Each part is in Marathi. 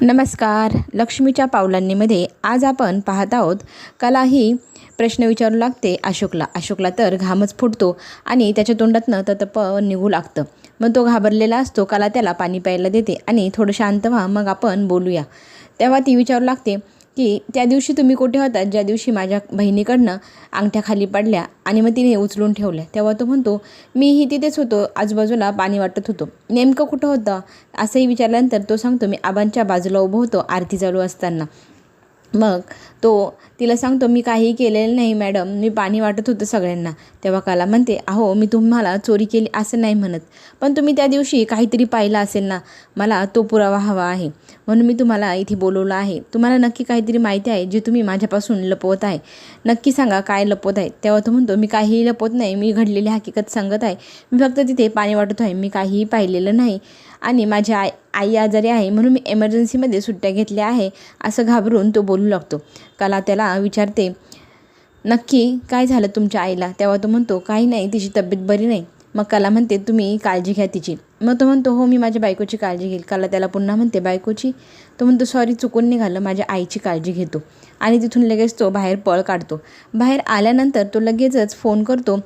नमस्कार. लक्ष्मीच्या पावलांनीमध्ये आज आपण पाहत आहोत कला ही प्रश्न विचारू लागते अशोकला. अशोकला तर घामच फुटतो आणि त्याच्या तोंडातनं ततप निघू लागतं. मग तो घाबरलेला असतो कला त्याला पाणी प्यायला देते आणि थोडं शांत व्हा मग आपण बोलूया. तेव्हा ती विचारू लागते की त्या दिवशी तुम्ही कुठे होतात ज्या दिवशी माझ्या बहिणीकडनं अंगठ्या खाली पडल्या आणि मग तिने उचलून ठेवल्या तेव्हा तो म्हणतो मीही तिथेच होतो. आजूबाजूला पाणी वाटत होतो. नेमकं कुठं होतं? असंही विचारल्यानंतर तो सांगतो मी आबांच्या बाजूला उभं होतो आरती चालू असताना. मग तो तिला सांगतो मी काहीही केलेलं नाही मॅडम मी पाणी वाटत होतं सगळ्यांना. तेव्हा काला म्हणते अहो मी तुम्हाला चोरी केली असं नाही म्हणत पण तुम्ही त्या दिवशी काहीतरी पाहिलं असेल ना मला तो पुरावा हवा आहे. म्हणून मी तुम्हाला इथे बोलवलं आहे. तुम्हाला नक्की काहीतरी माहिती आहे जे तुम्ही माझ्यापासून लपवत आहे. नक्की सांगा काय लपवत आहे. तेव्हा तो म्हणतो मी काहीही लपवत नाही मी घडलेली हकीकत सांगत आहे. मी फक्त तिथे पाणी वाटत आहे मी काहीही पाहिलेलं नाही. आणि माझी आई आई आजारी आहे म्हणून मी एमर्जन्सीमध्ये सुट्ट्या घेतल्या आहे असं घाबरून तो बोलू लागतो. कला त्याला विचारते नक्की काय झालं तुमच्या आईला? तेव्हा तो म्हणतो काही नाही तिची तब्येत बरी नाही. मग कला म्हणते तुम्ही काळजी घ्या तिची. मग तो म्हणतो हो मी माझ्या बायकोची काळजी घेईल. कला त्याला पुन्हा म्हणते बायकोची? तो म्हणतो सॉरी चुकून निघालं माझ्या आईची काळजी घेतो. आणि तिथून लगेच तो बाहेर पळ काढतो. बाहेर आल्यानंतर तो लगेचच फोन करतो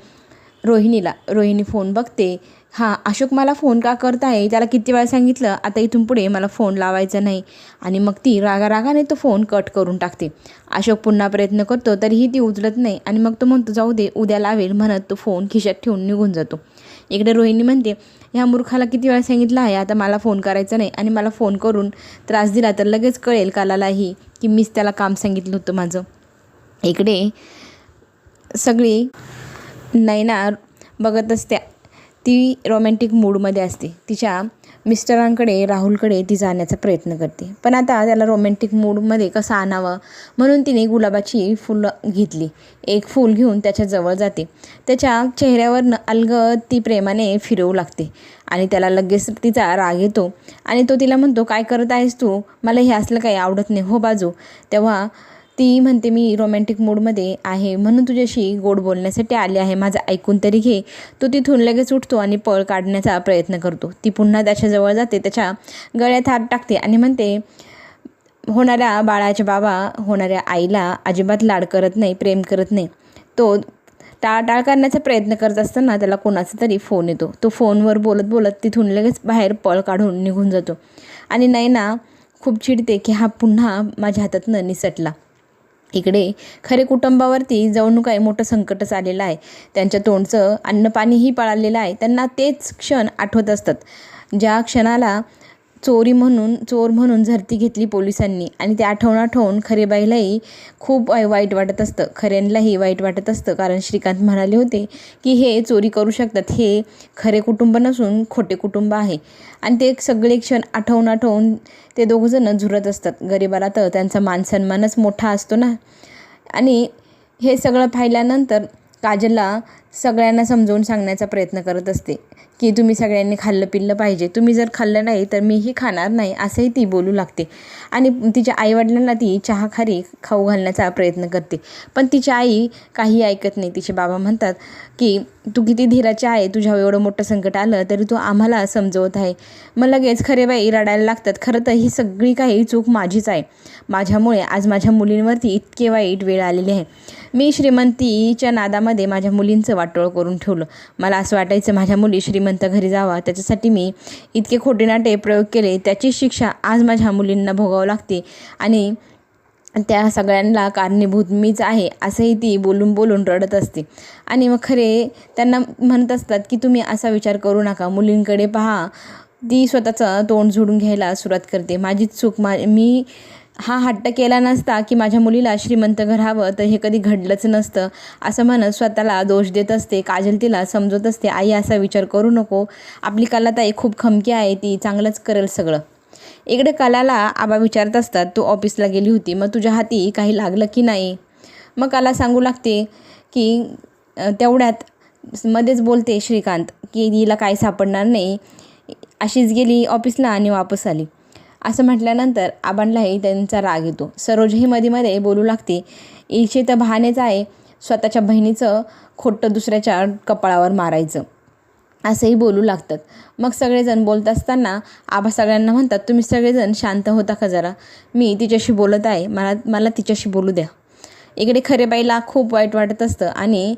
रोहिणीला. रोहिणी फोन बघते. हां अशोक मला फोन का करत आहे त्याला किती वेळा सांगितलं आता इथून पुढे मला फोन लावायचा नाही. आणि मग ती रागा रागाने तो फोन कट करून टाकते. अशोक पुन्हा प्रयत्न करतो तरीही ती उचलत नाही. आणि मग तो म्हणतो जाऊ दे उद्या लावेल म्हणत तो फोन खिशात ठेवून निघून जातो. इकडे रोहिणी म्हणते ह्या मूर्खाला किती वेळा सांगितलं आहे आता मला फोन करायचा नाही. आणि मला फोन करून त्रास दिला तर लगेच कळेल कालालाही की मीच त्याला काम सांगितलं होतं माझं. इकडे सगळी नैना बघत असते ती रोमॅन्टिक मूडमध्ये असते. तिच्या मिस्टरांकडे राहुलकडे ती जाण्याचा प्रयत्न करते. पण आता त्याला रोमॅन्टिक मूडमध्ये कसं आणावं? म्हणून तिने गुलाबाची फुलं घेतली. एक फूल घेऊन त्याच्याजवळ जाते. त्याच्या चेहऱ्यावरनं अलगद ती प्रेमाने फिरवू लागते. आणि त्याला लगेच तिचा राग येतो. आणि तो तिला म्हणतो काय करत आहेस तू? मला हे असलं काही आवडत नाही. हो बाजू. तेव्हा ती म्हणते मी रोमॅन्टिक मूडमध्ये आहे. म्हणून तुझ्याशी गोड बोलण्यासाठी आले आहे. माझं ऐकून तरी घे. तो तिथून लगेच उठतो आणि पळ काढण्याचा प्रयत्न करतो. ती पुन्हा त्याच्याजवळ जाते त्याच्या गळ्यात हात टाकते आणि म्हणते होणाऱ्या बाळाच्या बाबा होणाऱ्या आईला अजिबात लाड करत नाही प्रेम करत नाही. तो टाळटाळ करण्याचा प्रयत्न करत असताना त्याला कोणाचा तरी फोन येतो. तो फोनवर बोलत बोलत तिथून लगेच बाहेर पळ काढून निघून जातो. आणि नैना खूप चिडते की हा पुन्हा माझ्या हातातनं निसटला. इकडे खरे कुटुंबावरती जवणूक आहे मोठं संकटच आलेलं आहे. त्यांच्या तोंडचं अन्नपाणीही पळालेलं आहे. त्यांना तेच क्षण आठवत असतात. ज्या क्षणाला चोरी म्हणून चोर म्हणून झरती घेतली पोलिसांनी. आणि ते आठवून आठवून खरेबाईलाही खूप वाईट वाटत असतं. खऱ्यांनाही वाईट वाटत असतं. कारण श्रीकांत म्हणाले होते की हे चोरी करू शकतात. हे खरे कुटुंब नसून खोटे कुटुंब आहे. आणि ते सगळे क्षण आठवून आठवून ते दोघंजणं झुरत असतात. गरिबाला तर त्यांचा मानसन्मानच मोठा असतो ना. आणि हे सगळं पाहिल्यानंतर काजलला सगळ्यांना समजावून सांगण्याचा प्रयत्न करत असते की तुम्ही सगळ्यांनी खाल्लं पिल्लं पाहिजे. तुम्ही जर खाल्लं नाही तर मीही खाणार नाही असंही ती बोलू लागते. आणि तिच्या आईवडिलांना ती चहा खारी खाऊ घालण्याचा प्रयत्न करते. पण तिची आई काही ऐकत नाही. तिचे बाबा म्हणतात की तू किती धीराची आहे तुझ्या एवढं मोठं संकट आलं तरी तू आम्हाला समजवत आहे. मग लगेच खरे बाई रडायला लागतात. खरं तर ही सगळी काही चूक माझीच आहे. माझ्यामुळे आज माझ्या मुलींवरती इतके वाईट वेळ आलेली आहे. मी श्रीमंतीच्या नादामध्ये माझ्या मुलींचं वाटोळ करून ठेवलं. मला असं वाटायचं माझ्या मुली श्रीमंत घरी जावा त्याच्यासाठी मी इतके खोटे नाटे प्रयोग केले त्याची शिक्षा आज माझ्या मुलींना भोगावं लागते आणि त्या सगळ्यांना कारणीभूत मीच आहे असंही ती बोलून बोलून रडत असते. आणि मग खरे त्यांना म्हणत असतात की तुम्ही असा विचार करू नका मुलींकडे पहा ती स्वतःचं तोंड झोडून घ्यायला सुरुवात करते. माझीच चूक मा मी हा हट्ट केला नसता की माझ्या मुलीला श्रीमंत घर हवं तर हे कधी घडलंच नसतं. असं म्हणत स्वतःला दोष देत असते काजल तिला समजत असते आई असा विचार करू नको. आपली कलाताई खूप खमकी आहे ती चांगलंच करेल सगळं. इकडे कलाला आबा विचारत असतात तू ऑफिसला गेली होती मग तुझ्या हाती काही लागलं की नाही? मग कला सांगू लागते की तेवढ्यात मध्येच बोलते श्रीकांत की हिला काही सापडणार नाही. अशीच गेली ऑफिसला आणि वापस आली. असं म्हटल्यानंतर आबांनाही त्यांचा राग येतो. सरोजही मध्ये मध्ये बोलू लागते इचे तर बहाणेच आहे स्वतःच्या बहिणीचं खोटं दुसऱ्याच्या कपाळावर मारायचं. असंही बोलू लागतात. मग सगळेजण बोलत असताना आबा सगळ्यांना म्हणतात तुम्ही सगळेजण शांत होता का जरा? मी तिच्याशी बोलत आहे मला मला तिच्याशी बोलू द्या. इकडे खरे बाईला खूप वाईट वाटत असतं आणि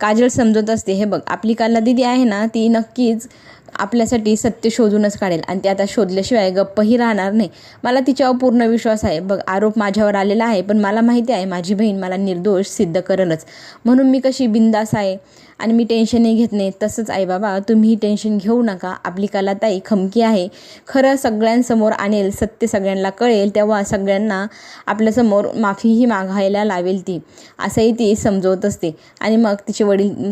काजल समजत असते हे बघ आपली काला दिदी आहे ना ती नक्कीच आपल्यासाठी सत्य शोधूनच काढेल आणि ते आता शोधल्याशिवाय गप्पही राहणार नाही. मला तिच्यावर पूर्ण विश्वास आहे. बघ आरोप माझ्यावर आलेला आहे पण मला माहिती आहे माझी बहीण मला निर्दोष सिद्ध करेलच. म्हणून मी कशी बिंदास आहे आणि मी टेन्शनही घेत नाही. तसंच आई बाबा तुम्ही टेन्शन घेऊ नका. आपली कलाताई खमकी आहे. खरं सगळ्यांसमोर आणेल सत्य सगळ्यांना कळेल तेव्हा सगळ्यांना आपल्यासमोर माफीही मागायला लावेल ती. असंही ती समजवत असते. आणि मग तिचे वडील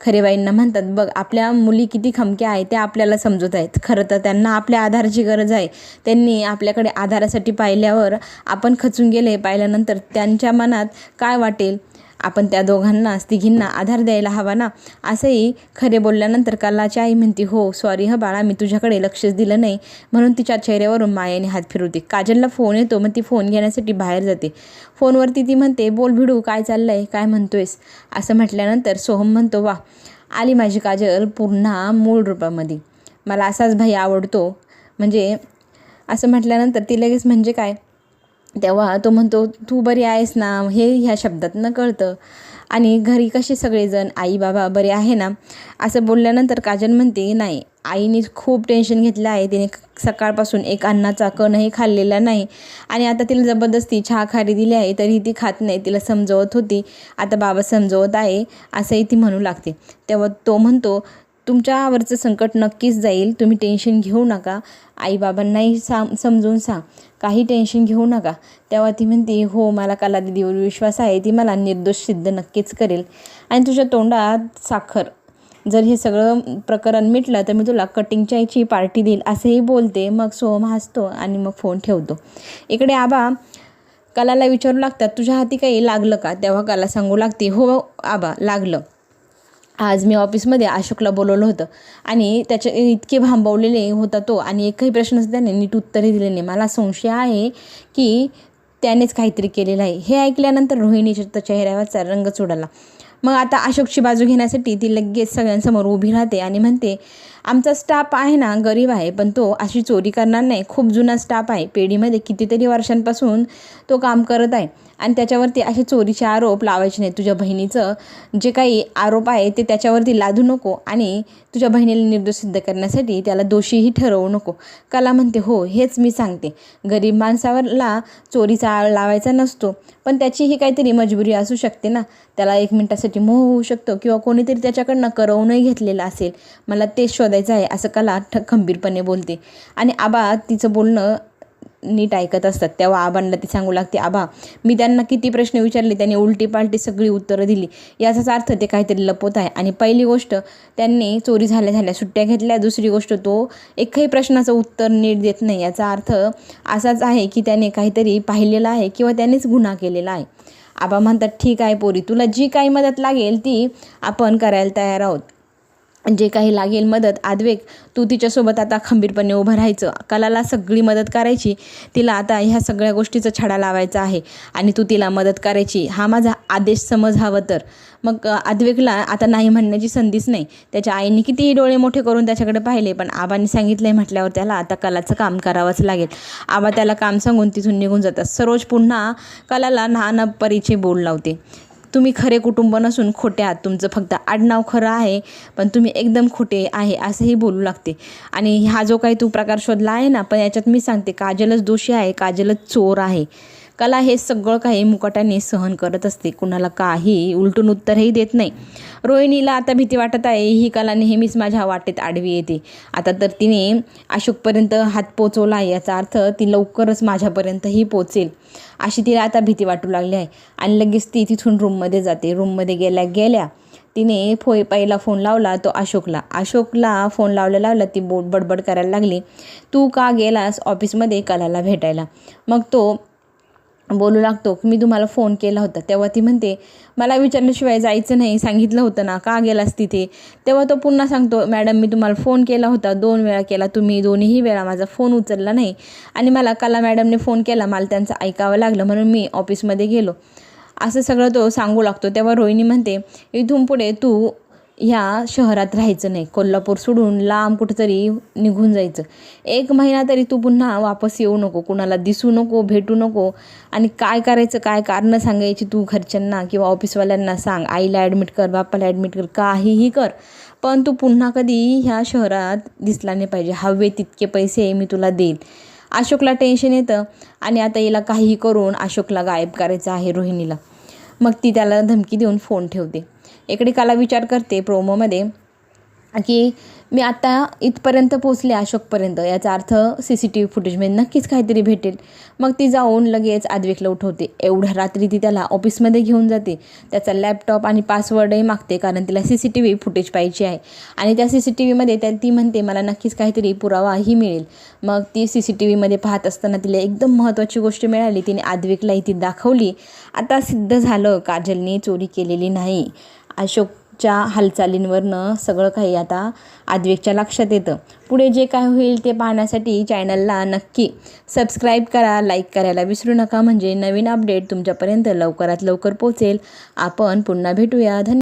खरेबाईंना म्हणतात बघ आपल्या मुली किती खमक्या आहे ते आपल्याला समजत आहेत. खरं तर त्यांना आपल्या आधाराची गरज आहे. त्यांनी आपल्याकडे आधारासाठी पाहिल्यावर आपण खचून गेले पाहिल्यानंतर त्यांच्या मनात काय वाटेल? आपण त्या दोघांना तिघींना आधार द्यायला हवा ना? असंही खरे बोलल्यानंतर कलाची आई म्हणते हो सॉरी ह बाळा मी तुझ्याकडे लक्षच दिलं नाही. म्हणून तिच्या चेहऱ्यावरून मायाने हात फिरवते. काजलला फोन येतो मग ती फोन घेण्यासाठी बाहेर जाते. फोनवरती ती म्हणते बोल भिडू काय चाललं आहे काय म्हणतोयस? असं म्हटल्यानंतर सोहम म्हणतो वा आली माझी काजल पुन्हा मूळ रूपामध्ये. मला असाच भाई आवडतो. म्हणजे असं म्हटल्यानंतर ती लगेच म्हणजे काय? तेव्हा तो म्हणतो तू बरी आहेस ना? हे ह्या शब्दातनं कळतं. आणि घरी कसे सगळेजण आई बाबा बरे आहे ना? असं बोलल्यानंतर काजल म्हणते नाही आईने खूप टेन्शन घेतलं आहे. तिने सकाळपासून एक अन्नाचा कणही खाल्लेला नाही. आणि आता तिला जबरदस्ती चहा खारी दिली आहे तरी ती खात नाही. तिला समजवत होती. आता बाबा समजवत आहे असंही ती म्हणू लागते. तेव्हा तो म्हणतो तुमच्यावरचं संकट नक्कीच जाईल. तुम्ही टेन्शन घेऊ नका. आईबाबांनाही सा समजून सांग. काही टेन्शन घेऊ नका. तेव्हा ती म्हणते हो मला कला दिदीवर विश्वास आहे. ती मला निर्दोष सिद्ध नक्कीच करेल. आणि तुझ्या तोंडात साखर. जर हे सगळं प्रकरण मिटलं तर मी तुला कटिंगच्या याची पार्टी देईल असेही बोलते. मग सोहम हसतो आणि मग फोन ठेवतो. इकडे आबा कलाला विचारू लागतात. तुझ्या हाती काही लागलं का? तेव्हा कला सांगू लागते. हो आबा लागलं. आज मी ऑफिसमध्ये अशोकला बोलवलं होतं. आणि त्याच्या इतके भांबवलेले होता तो. आणि एकही प्रश्न त्याने नीट उत्तरही दिले नाही. मला संशय आहे की त्यानेच काहीतरी केलेलं आहे. हे ऐकल्यानंतर रोहिणीच्या चेहऱ्यावरचा रंगच उडाला मग आता अशोकची बाजू घेण्यासाठी ती लगेच सगळ्यांसमोर उभी राहते आणि म्हणते आमचा स्टाफ आहे ना गरीब आहे पण तो अशी चोरी करणार नाही. खूप जुना स्टाफ आहे. पेढीमध्ये कितीतरी वर्षांपासून तो काम करत आहे. आणि त्याच्यावरती असे चोरीचे आरोप लावायचे नाही तुझ्या बहिणीचं जे काही आरोप आहे ते त्याच्यावरती लादू नको आणि तुझ्या बहिणीला निर्दोष सिद्ध करण्यासाठी त्याला दोषीही ठरवू नको. कला म्हणते हो हेच मी सांगते. गरीब माणसावरला चोरीचा आळ लावायचा नसतो पण त्याचीही काहीतरी मजबुरी असू शकते ना. त्याला एक मिनटासाठी मोह होऊ शकतो किंवा कोणीतरी त्याच्याकडनं करवूनही घेतलेलं असेल. मला तेच शोधायचं आहे असं कला ठ खंबीरपणे बोलते. आणि आबा तिचं बोलणं नीट ऐकत असतात. तेव्हा आबांना ती सांगू लागते आबा मी त्यांना किती प्रश्न विचारले त्यांनी उलटी पालटी सगळी उत्तरं दिली. याचाच अर्थ ते काहीतरी लपवत आहे. आणि पहिली गोष्ट त्यांनी चोरी झाल्या झाल्या सुट्ट्या घेतल्या. दुसरी गोष्ट तो एकही प्रश्नाचं उत्तर नीट देत नाही. याचा अर्थ असाच आहे की त्याने काहीतरी पाहिलेलं आहे किंवा त्यानेच गुन्हा केलेला आहे. आबा म्हणतात ठीक आहे पोरी तुला जी काही मदत लागेल ती आपण करायला तयार आहोत. जे काही लागेल मदत आद्वेक तू तिच्यासोबत आता खंबीरपणे उभं राहायचं. कलाला सगळी मदत करायची. तिला आता ह्या सगळ्या गोष्टीचा छडा लावायचा आहे. आणि तू तिला मदत करायची. हा माझा आदेश समज हवं तर. मग आद्वेकला आता नाही म्हणण्याची संधीच नाही. त्याच्या आईने कितीही डोळे मोठे करून त्याच्याकडे पाहिले पण आबांनी सांगितलं आहे म्हटल्यावर त्याला आता कलाचं काम करावंच लागेल. आबा त्याला काम सांगून तिथून निघून जातात. सरोज पुन्हा कलाला नाना परीचे बोल लावते. तुम्ही खरे कुटुंब नसून खोटे आहात. तुमचं फक्त आडनाव खरं आहे पण तुम्ही एकदम खोटे आहे असंही बोलू लागते. आणि हा जो काही तू प्रकार शोधला आहे ना पण याच्यात मी सांगते काजलच दोषी आहे काजलच चोर आहे. कला हे सगळं काही मुकाट्याने सहन करत असते. कुणाला काही उलटून उत्तरही देत नाही. रोहिणीला आता भीती वाटत आहे. ही कला नेहमीच माझ्या वाटेत आडवी येते. आता तर तिने अशोकपर्यंत हात पोचवला आहे याचा अर्थ ती लवकरच माझ्यापर्यंतही पोचेल. अशी तिला आता भीती वाटू लागली आहे. आणि लगेच ती तिथून रूममध्ये जाते. रूममध्ये गेल्या गेल्या तिने फो पहिला फोन लावला तो अशोकला. अशोकला फोन लावल्या लावला ती बोट बडबड करायला लागली. तू का गेलास ऑफिसमध्ये कलाला भेटायला? मग तो बोलू लागतो मी तुम्हाला फोन केला होता. तेव्हा ती म्हणते मला विचारल्याशिवाय जायचं नाही. सांगितलं होतं ना का गेलास तिथे? तेव्हा तो पुन्हा सांगतो मॅडम मी तुम्हाला फोन केला होता. दोन वेळा केला तुम्ही. दोन्हीही वेळा माझा फोन उचलला नाही. आणि मला कला मॅडमने फोन केला. मला त्यांचं ऐकावं लागलं. म्हणून मी ऑफिसमध्ये गेलो. असं सगळं तो सांगू लागतो. तेव्हा रोहिणी म्हणते इथून पुढे तू ह्या शहरात राहायचं नाही. कोल्हापूर सोडून लांब कुठंतरी निघून जायचं. एक महिना तरी तू पुन्हा वापस येऊ नको. कुणाला दिसू नको भेटू नको. आणि काय करायचं काय कारणं सांगायची तू घरच्यांना किंवा ऑफिसवाल्यांना सांग. आईला ॲडमिट कर बापाला ॲडमिट कर काहीही कर. पण तू पुन्हा कधी ह्या शहरात दिसला नाही पाहिजे. हवे तितके पैसे मी तुला देईल. अशोकला टेन्शन येतं. आणि आता हिला काहीही करून अशोकला गायब करायचं आहे रोहिणीला. मग ती त्याला धमकी देऊन फोन ठेवते. इकडे काला विचार करते प्रोमोमध्ये की मी आता इथपर्यंत पोचले अशोकपर्यंत याचा अर्थ सी सी टी व्ही फुटेजमध्ये नक्कीच काहीतरी भेटेल. मग ती जाऊन लगेच आद्विकला उठवते. एवढ्या रात्री ती त्याला ऑफिसमध्ये घेऊन जाते. त्याचा लॅपटॉप आणि पासवर्डही मागते कारण तिला C C T V footage पाहिजे आहे. आणि त्या सी सी टी व्हीमध्ये त्या ती म्हणते मला नक्कीच काहीतरी पुरावाही मिळेल. मग ती सी सी टी व्हीमध्ये पाहत असताना तिला एकदम महत्त्वाची गोष्ट मिळाली. तिने आद्विकलाही ती दाखवली. आता सिद्ध झालं. काजलने चोरी केलेली नाही. अशोकच्या हालचालींवरनं सगळं काही आता आद्वेकच्या लक्षात येतं. पुढे जे काय होईल ते पाहण्यासाठी चॅनलला नक्की सबस्क्राईब करा लाईक करायला विसरू नका. म्हणजे नवीन अपडेट तुमच्यापर्यंत लवकरात लवकर पोचेल आपण पुन्हा भेटूया. धन्यवाद.